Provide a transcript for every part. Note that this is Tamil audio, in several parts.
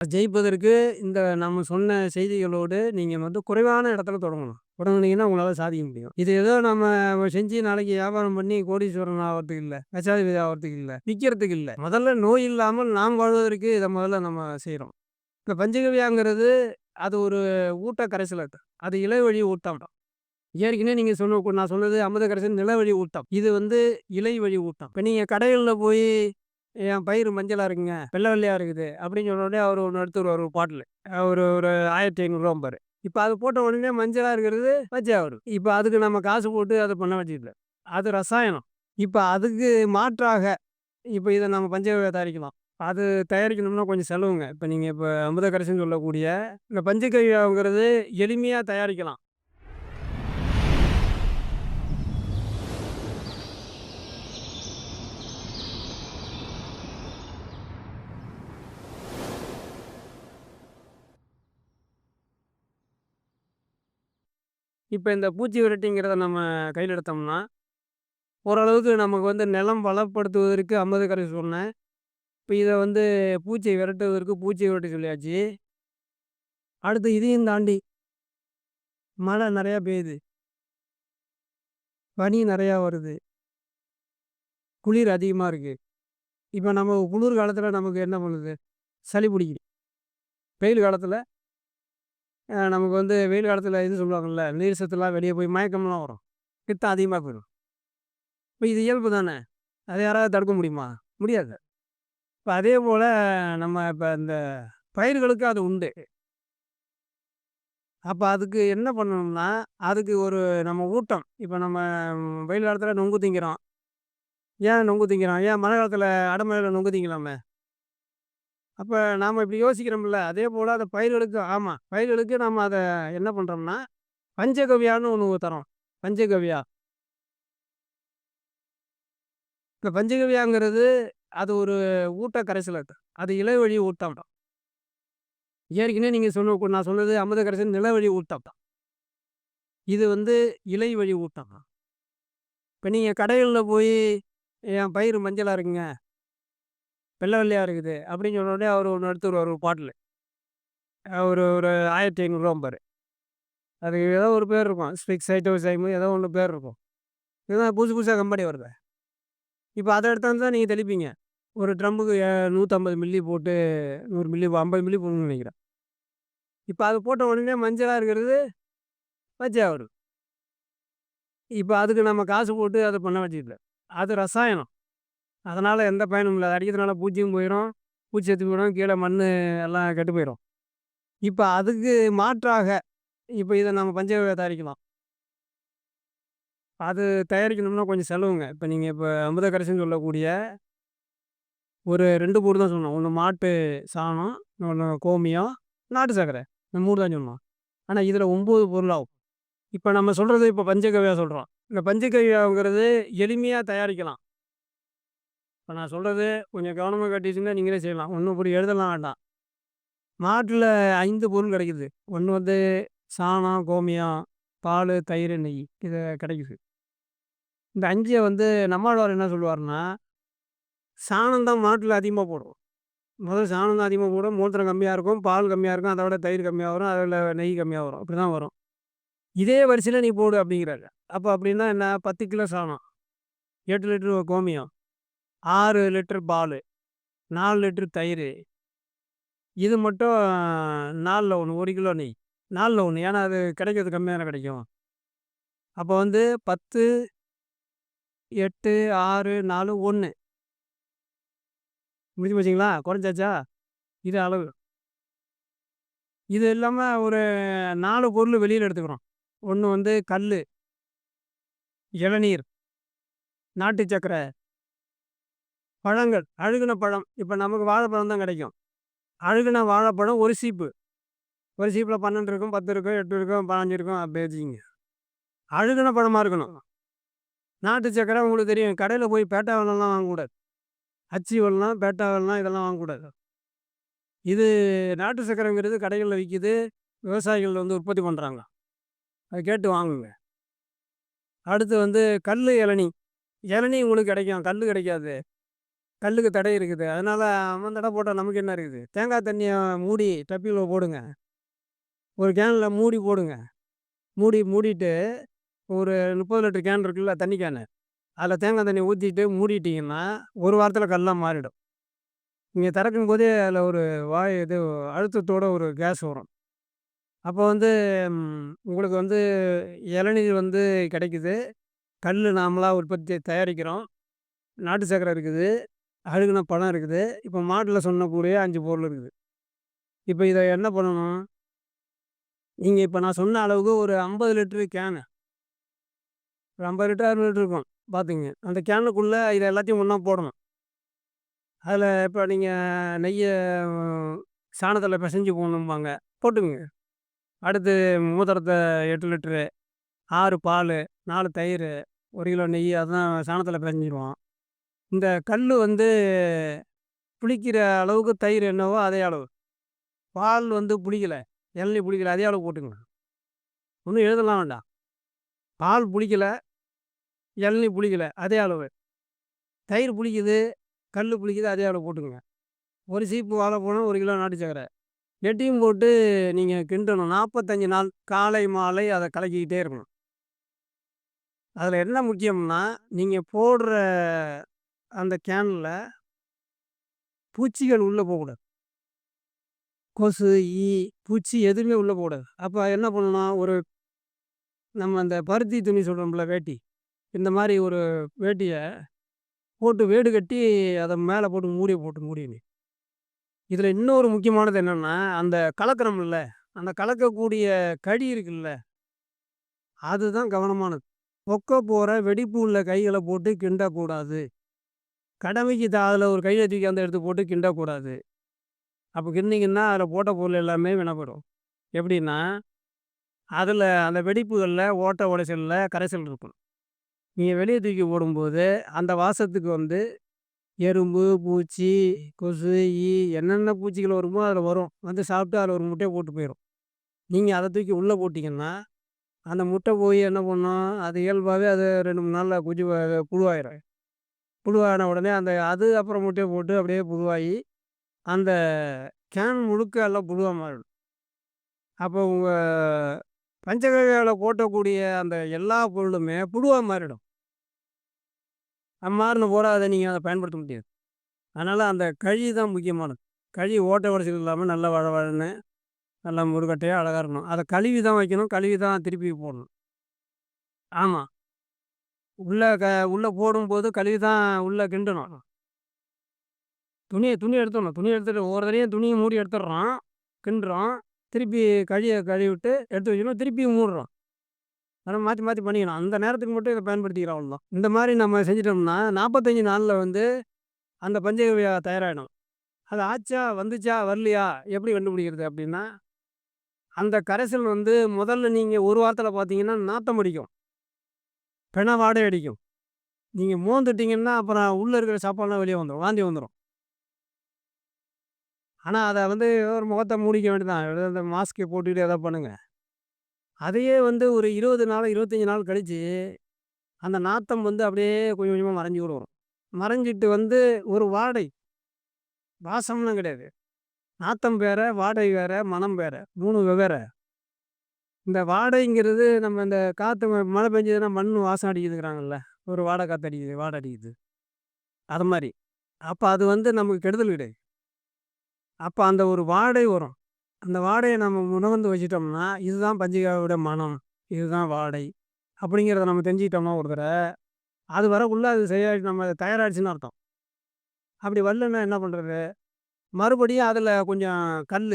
ஜெயிப்பதற்கு இந்த நம்ம சொன்ன செய்திகளோடு நீங்கள் வந்து குறைவான இடத்துல தொடங்கணும். தொடங்கினீங்கன்னா உங்களால் சாதிக்க முடியும். இது ஏதோ நம்ம செஞ்சு நாளைக்கு வியாபாரம் பண்ணி கோடீஸ்வரன் ஆகிறதுக்கு இல்லை லட்சாதிபதி ஆகிறதுக்கு இல்லை விற்கிறதுக்கு இல்லை முதல்ல நோய் இல்லாமல் நாம் வாழ்வதற்கு இதை முதல்ல நம்ம செய்கிறோம் இந்த பஞ்சகவியாங்கிறது அது ஒரு ஊட்ட கரைசல் அது. அது ஊட்டம். ஏற்கனவே நீங்கள் சொன்ன நான் சொன்னது அமிர்த கரைசல் நிலவழி ஊட்டம். இது வந்து இலை வழி ஊட்டம். இப்போ நீங்கள் கடைகளில் போய் என் பயிர் மஞ்சளா இருக்குங்க. வெள்ளை வெள்ளையா இருக்குது. அப்படின்னு சொன்ன உடனே அவரு ஒன்று எடுத்துட்டு வருவாரு ஒரு பாட்டிலு. ஒரு ஒரு ரூ. 1500 அது போட்ட உடனே மஞ்சளாக இருக்கிறது வச்சே வரும். இப்போ அதுக்கு நம்ம காசு போட்டு அதை பண்ண வேண்டியதில்ல. அது ரசாயனம். இப்போ அதுக்கு மாற்றாக இப்போ இதை நம்ம பஞ்சகவ்யா தயாரிக்கலாம். அது தயாரிக்கணும்னா கொஞ்சம் செலவுங்க. இப்போ நீங்கள் இப்போ அமிர்த கரைசல்னு சொல்லக்கூடிய இந்த பஞ்சகவ்யாங்கிறது எளிமையாக தயாரிக்கலாம். இப்போ இந்த பூச்சி விரட்டிங்கிறத நம்ம கையில் எடுத்தோம்னா, ஓரளவுக்கு நமக்கு வந்து நிலம் வளப்படுத்துவதற்கு அமிர்த கரை சொன்னேன். இப்போ இதை வந்து பூச்சியை விரட்டுவதற்கு பூச்சி விரட்டி சொல்லியாச்சு. அடுத்து இதையும் தாண்டி மழை நிறையா பெய்யுது. பனி நிறையா வருது. குளிர் அதிகமாக இருக்குது இப்போ நம்ம குளிர் காலத்தில் நமக்கு என்ன பண்ணுது? சளி பிடிக்குது. வெயில் காலத்தில் நமக்கு வந்து வெயில் காலத்தில் இது சொல்லுவாங்கல்ல, நீர் சத்துலாம் வெளியே போய் மயக்கம்லாம் வரும். பித்தம் அதிகமாக போயிடும் இப்போ இது இயல்பு தானே. அதை யாராவது தடுக்க முடியுமா? முடியாது. இப்போ அதே போல் நம்ம இப்போ இந்த பயிர்களுக்கு அது உண்டு. அப்போ அதுக்கு என்ன பண்ணணும்னா, அதுக்கு ஒரு நம்ம ஊட்டம். இப்போ நம்ம வெயில் காலத்தில் நொங்கு திங்கிறோம். ஏன் நொங்கு திங்கிறோம்? ஏன் மழை காலத்தில் அடமழையில நொங்கு திங்கலாமே? அப்போ நாம் இப்படி யோசிக்கிறோம்ல, அதே போல் அந்த பயிர்களுக்கு ஆமாம் பயிர்களுக்கு நம்ம அதை என்ன பண்ணுறோம்னா பஞ்சகவ்யான்னு ஒன்று தரோம் பஞ்சகவ்யா. இந்த பஞ்சகவ்யாங்கிறது அது ஒரு ஊட்ட கரைசல் அது. அது இலைவழி ஊட்டம். ஏற்கனவே நீங்கள் சொன்ன நான் சொன்னது அமிர்த கரைசல் நிலவழி ஊட்டம். இது வந்து இலை வழி ஊட்டம். தான் இப்போ நீங்கள் கடைகளில் போய் என் பயிர் மஞ்சளாக இருக்குங்க. வெள்ள வெள்ளையா இருக்குது. அப்படின்னு சொன்ன உடனே ஒன்று ஒண்ணு எடுத்துட்டு ஒரு பாட்டிலு. ஒரு ஒரு ஆயிரத்தி ஐநூறுரூவாம்பார் அதுக்கு ஏதோ ஒரு பேர் இருக்கும். ஸ்பிக்ஸ் சைட்டோசைம் ஏதோ ஒன்று பேர் இருக்கும். இதுதான் புதுசு புதுசாக கம்பெனி வருது இப்போ அதை எடுத்தாந்து தான் நீங்கள் தெளிப்பீங்க. ஒரு ட்ரம்முக்கு எ 150 மில்லி போட்டு நூறு மில்லி 50 மில்லி போடணும்னு நினைக்கிறேன் இப்போ அது போட்ட உடனே மஞ்சளாக இருக்கிறது பச்சை வரும். இப்போ அதுக்கு நம்ம காசு போட்டு அதை பண்ண வேண்டியதில்ல. அது ரசாயனம். அதனால் எந்த பயனும் இல்லை அது அடிக்கிறதுனால பூச்சியும் போயிடும் பூச்சி செத்து போயிடும். கீழே மண் எல்லாம் கெட்டு போயிடும் இப்போ அதுக்கு மாற்றாக இப்போ இதை நம்ம பஞ்சகவ்யா தயாரிக்கலாம். அது தயாரிக்கணும்னா கொஞ்சம் செலவுங்க. இப்போ நீங்கள் இப்போ அமிர்த கரைசல்னு சொல்லக்கூடிய ஒரு ரெண்டு பொருள் தான் சொன்னோம். ஒன்று மாட்டு சாணம், ஒன்று கோமியம், நாட்டு சர்க்கரை. இந்த மூணு தான் சொன்னோம். ஆனால் இதில் ஒம்பது பொருள் ஆகும். இப்போ நம்ம சொல்கிறது இப்போ பஞ்சகவ்யா சொல்கிறோம் இந்த பஞ்சகவ்யாங்கிறது எளிமையாக தயாரிக்கலாம். இப்போ நான் சொல்கிறது கொஞ்சம் கவனமாக கட்டிச்சுங்க நீங்களே செய்யலாம். ஒன்று இப்படி எழுதலாம் வேண்டாம். மாட்டில் ஐந்து பொருள் கிடைக்குது. ஒன்று வந்து சாணம், கோமியம், பால் தயிர், நெய். இது கிடைக்குது. இந்த அஞ்சை வந்து நம்மாழ்வார் என்ன சொல்லுவாருன்னா, சாணம் தான் மாட்டில் அதிகமாக போடும். முதல்ல சாணம் தான் அதிகமாக போடும். மூத்திரம் கம்மியாக இருக்கும். பால் கம்மியாக இருக்கும். அதை விட தயிர் கம்மியாக வரும். அதில் நெய் கம்மியாக வரும். இப்படிதான் வரும். இதே வரிசையில் நீ போடு அப்படிங்கிறாரு. அப்போ அப்படின்னா என்ன? 10 கிலோ சாணம், எட்டு லிட்டரு கோமியம், ஆறு லிட்டர் பால் நாலு லிட்டர் தயிர் இது மட்டும் 4ல 1 1 கிலோ நெய். 4ல 1 ஏன்னா அது கிடைக்கிறது கம்மியாக தானே கிடைக்கும். அப்போ வந்து 10, 8, 6, 4, 1. முடிஞ்சு போச்சுங்களா? குறைஞ்சாச்சா? இது அளவு. இது இல்லாமல் ஒரு நாலு பொருள் வெளியில் எடுத்துக்கிறோம். ஒன்று வந்து கல் இளநீர். நாட்டு சக்கரை பழங்கள். அழுகுன பழம். இப்போ நமக்கு வாழைப்பழம் தான் கிடைக்கும். அழுகுன வாழைப்பழம் ஒரு சீப்பு. ஒரு சீப்பில் பன்னெண்டு இருக்கும், 10 இருக்கும், எட்டு இருக்கும், 15 இருக்கும். அப்படி வச்சுக்கிங்க அழுகுன பழமாக இருக்கணும். நாட்டு சக்கரை உங்களுக்கு தெரியும். கடையில் போய் பேட்டா வெல்லம்லாம் வாங்கக்கூடாது. அச்சி வெல்லம், பேட்டா வெல்லம் இதெல்லாம் வாங்கக்கூடாது. இது நாட்டு சக்கரைங்கிறது கடைகளில் விற்கிது விவசாயிகள் வந்து உற்பத்தி பண்ணுறாங்க அதை கேட்டு வாங்குங்க. அடுத்து வந்து கல் இளநி இளநி உங்களுக்கு கிடைக்கும். கல் கிடைக்காது. கல்லுக்கு தடை இருக்குது. அதனால் அவன் தடை போட்டால் நமக்கு என்ன இருக்குது? தேங்காய் தண்ணியை மூடி டப்பியில் போடுங்க. ஒரு கேனில் மூடி போடுங்க. மூடி மூடிட்டு ஒரு முப்பது லிட்டர் கேன் இருக்குல்ல தண்ணி கேனு. அதில் தேங்காய் தண்ணி ஊற்றிட்டு மூடிட்டிங்கன்னா ஒரு வாரத்தில் கல்லாம் மாறிடும். நீங்கள் திறக்கும் போதே அதில் ஒரு வாய் இது அழுத்தத்தோட ஒரு கேஸ் வரும். அப்போ வந்து உங்களுக்கு வந்து இளநீர் வந்து கிடைக்குது. கல் நாமளாக உற்பத்தி தயாரிக்கிறோம். நாட்டு சக்கரை இருக்குது. அழுகுன பழம் இருக்குது. இப்போ மாட்டில் சொன்னக்கூடிய அஞ்சு பொருள் இருக்குது. இப்போ இதை என்ன பண்ணணும் நீங்கள் இப்போ நான் சொன்ன அளவுக்கு ஒரு ஐம்பது லிட்ரு கேனு ஒரு ஐம்பது லிட்டர் அறுபது லிட்டர் இருக்கும். பார்த்துங்க அந்த கேனுக்குள்ளே இதை எல்லாத்தையும் ஒன்றா போடணும். அதில் இப்போ நீங்கள் நெய்யை சாணத்தில் பிசைஞ்சு போடணும்பாங்க. போட்டுக்குங்க. அடுத்து மூத்திரத்தை எட்டு லிட்ரு ஆறு பால் நாலு தயிர் ஒரு கிலோ நெய் அதுதான் சாணத்தில் பிசைஞ்சிருவோம். இந்த கல் வந்து புளிக்கிற அளவுக்கு தயிர் என்னவோ அதே அளவு. பால் வந்து புளிக்கலை இளநீ புளிக்கலை அதே அளவு போட்டுங்க ஒன்றும் எழுதலாம் வேண்டாம். பால் புளிக்கலை இளநீ புளிக்கலை அதே அளவு. தயிர் புளிக்குது கல் புளிக்குது அதே அளவு போட்டுக்கோங்க. ஒரு சீப்பு வாழைப்பழம் ஒரு கிலோ நாட்டு சக்கரை. நெட்டியும் போட்டு நீங்கள் கிண்டணும். நாற்பத்தஞ்சு நாள் காலை மாலை அதை கலக்கிக்கிட்டே இருக்கணும். அதில் என்ன முக்கியம்னா நீங்கள் போடுற அந்த கேனில் பூச்சிகள் உள்ளே போகக்கூடாது. கொசு ஈ பூச்சி எதுவுமே உள்ளே போகக்கூடாது. அப்போ என்ன பண்ணணும் ஒரு நம்ம அந்த பருத்தி துணி சொல்கிறோம்ல வேட்டி. இந்த மாதிரி ஒரு வேட்டியை போட்டு வேடு கட்டி அதை மேலே போட்டு மூடியை போட்டு மூடியணும் இதில் இன்னொரு முக்கியமானது என்னென்னா அந்த கலக்கிறோம்ல அந்த கலக்கக்கூடிய கடி இருக்குல்ல அதுதான் கவனமானது. பொக்க போகிற வெடிப்பு உள்ள கைகளை போட்டு கிண்டக்கூடாது. கடமைக்கு அதில் ஒரு கையை தூக்கி அந்த எடுத்து போட்டு கிண்டக்கூடாது. அப்போ கிண்டிங்கன்னா அதில் போட்ட பொருள் எல்லாமே வினப்படும். எப்படின்னா அதில் அந்த வெடிப்புகளில் ஓட்ட உடைசலில் கரைசல் இருக்கும். நீங்கள் வெளியே தூக்கி போடும்போது அந்த வாசத்துக்கு வந்து எறும்பு பூச்சி கொசு ஈ என்னென்ன பூச்சிகள் வருமோ அதில் வரும். வந்து சாப்பிட்டு அதில் ஒரு முட்டையை போட்டு போயிடும் நீங்கள் அதை தூக்கி உள்ளே போட்டிங்கன்னா அந்த முட்டை போய் என்ன பண்ணும்? அது இயல்பாகவே அது ரெண்டு மூணு நாளில் குஜி புழுவாயிடும் புழுவான உடனே அந்த அது அப்புறம் முட்டையை போட்டு அப்படியே புழுவாகி அந்த கேன் முழுக்க எல்லாம் புழுவாக மாறிடும். அப்போ உங்கள் பஞ்சகவியாவில் போட்டக்கூடிய அந்த எல்லா பொருளுமே புழுவாக மாறிடும். மாறின போட அதை நீங்கள் அதை பயன்படுத்த முடியாது. அதனால் அந்த கழி தான் முக்கியமானது. கழி ஓட்ட உடச்சல் இல்லாமல் நல்லா வழவழன்னு நல்லா முருகட்டையாக அழகாக இருக்கணும் அதை கழுவி தான் வைக்கணும். கழுவி தான் திருப்பி போடணும். ஆமாம் உள்ளே க உள்ளே போடும்போது கழுவி தான் உள்ளே கிண்டணும். துணியை துணி எடுத்துடணும். துணி எடுத்துகிட்டு ஒவ்வொரு தடையும் துணியை மூடி எடுத்துடுறோம். கிண்டுறோம். திருப்பி கழிய கழுவிட்டு எடுத்து வச்சுக்கணும். திருப்பி மூடுறோம். அதனால் மாற்றி மாற்றி பண்ணிக்கணும். அந்த நேரத்துக்கு மட்டும் இதை பயன்படுத்திக்கிறோம். அவ்வளோதான். இந்த மாதிரி நம்ம செஞ்சிட்டோம்னா நாற்பத்தஞ்சி நாளில் வந்து அந்த பஞ்சகவியா தயாராகிடும் அது ஆச்சா வந்துச்சா வரலையா எப்படி கண்டுபிடிக்கிறது அப்படின்னா அந்த கரைசல் வந்து முதல்ல நீங்கள் ஒரு வாரத்தில் பார்த்தீங்கன்னா நாத்தம் அடிக்கும். பெண வாடகை அடிக்கும். நீங்கள் மோந்துட்டிங்கன்னா அப்புறம் உள்ளே இருக்கிற சாப்பாடுலாம் வெளியே வந்துடும் வாந்தி வந்துடும் ஆனால் அதை வந்து ஒரு முகத்தை மூடிக்க வேண்டியதான் அந்த மாஸ்க்கை போட்டுக்கிட்டு எதாவது பண்ணுங்கள் அதையே வந்து ஒரு இருபது நாள் இருபத்தஞ்சி நாள் கழித்து அந்த நாத்தம் வந்து அப்படியே கொஞ்சம் கொஞ்சமாக மறைஞ்சி கூட வரும். மறைஞ்சிட்டு வந்து ஒரு வாடை வாசம்லாம் கிடையாது. நாத்தம் வேற வாடை வேற மனம் வேற. மூணு வெவ்வேறு இந்த வாடைங்கிறது நம்ம இந்த காற்று மழை பெஞ்சதுன்னா மண் வாசம் அடிக்குதுங்கிறாங்கல்ல. ஒரு வாடை காற்று அடிக்குது வாடை அடிக்குது. அது மாதிரி அப்போ அது வந்து நமக்கு கெடுதல் கிடையாது. அப்போ அந்த ஒரு வாடை வரும். அந்த வாடையை நம்ம உணர்ந்து வச்சிட்டோம்னா இதுதான் பஞ்சிகாவோட மனம் இதுதான் வாடை அப்படிங்கிறத நம்ம தெரிஞ்சுக்கிட்டோம்னா ஒரு தடவை அது வரக்குள்ளே அது சரியாகி நம்ம தயாராகிடுச்சின்னு அர்த்தம். அப்படி வரலன்னா என்ன பண்ணுறது மறுபடியும் அதில் கொஞ்சம் கல்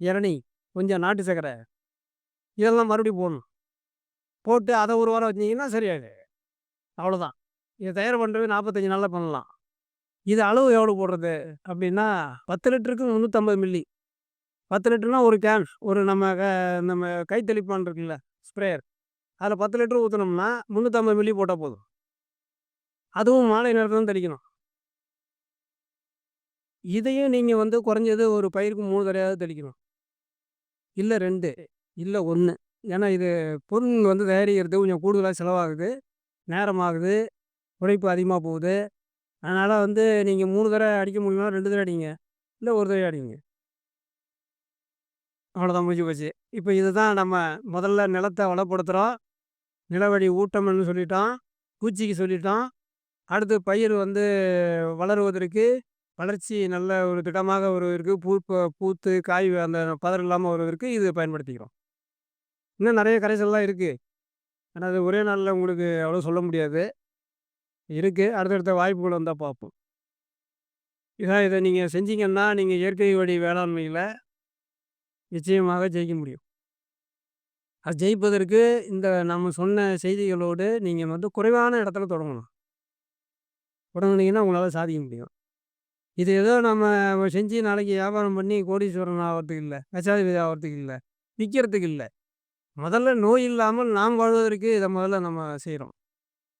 இரணி கொஞ்சம் நாட்டு சக்கரை இதெல்லாம் மறுபடியும் போடணும். போட்டு அதை ஒரு வாரம் வச்சிங்கன்னா சரியாயிடு. அவ்வளோதான் இதை தயார் பண்ணுறது நாற்பத்தஞ்சி நாளில் பண்ணலாம். இது அளவு எவ்வளோ போடுறது? அப்படின்னா பத்து லிட்டருக்கு முந்நூற்றம்பது மில்லி. பத்து லிட்டர்னால் ஒரு கேன் ஒரு நம்ம க நம்ம கை தெளிப்பான் இருக்குல்ல ஸ்ப்ரேயர். அதில் பத்து லிட்டர் ஊற்றினோம்னா முந்நூற்றம்பது மில்லி போட்டால் போதும். அதுவும் மாலை நேரத்தில் தான் தெளிக்கணும். இதையும் நீங்கள் வந்து குறைஞ்சது ஒரு பயிருக்கு மூணு தடையாவது தெளிக்கணும். இல்லை ரெண்டு. இல்லை ஒன்று. ஏன்னா இது பொருள் வந்து தயாரிக்கிறது கொஞ்சம் கூடுதலாக செலவாகுது. நேரமாகுது. உழைப்பு அதிகமாக போகுது. அதனால் வந்து நீங்கள் மூணு தடவை அடிக்க முடியுமா? ரெண்டு தடவை அடிங்க. இல்லை ஒரு தடவை அடிங்க. அவ்வளோதான் முடிஞ்சு போச்சு. இப்போ இதுதான் நம்ம முதல்ல நிலத்தை வளப்படுத்துகிறோம் நிலவழி ஊட்டம்னு சொல்லிட்டோம். பூச்சிக்கு சொல்லிட்டோம். அடுத்து பயிர் வந்து வளருவதற்கு வளர்ச்சி நல்ல ஒரு திடமாக வருவதற்கு பூ பூத்து காய் அந்த பதர் இல்லாமல் வருவதற்கு இது பயன்படுத்திக்கிறோம். இன்னும் நிறைய கரைசல்லாம் இருக்குது ஆனால் அது ஒரே நாளில் உங்களுக்கு அவ்வளோ சொல்ல முடியாது. இருக்குது அடுத்தடுத்த வாய்ப்புகள் வந்தால் பார்ப்போம். இதான் இதை நீங்கள் செஞ்சீங்கன்னா நீங்கள் இயற்கை வழி வேளாண்மையில் நிச்சயமாக ஜெயிக்க முடியும். அது ஜெயிப்பதற்கு இந்த நம்ம சொன்ன செய்திகளோடு நீங்கள் வந்து குறைவான இடத்துல தொடங்கணும். தொடங்கினீங்கன்னா உங்களால் சாதிக்க முடியும். இது ஏதோ நம்ம செஞ்சு நாளைக்கு வியாபாரம் பண்ணி கோடீஸ்வரன் ஆகிறதுக்கு இல்லை லட்சாதிபதி ஆகிறதுக்கு இல்லை விற்கிறதுக்கு இல்லை. முதல்ல நோய் இல்லாமல் நாம் வாழ்வதற்கு இதை முதல்ல நம்ம செய்கிறோம்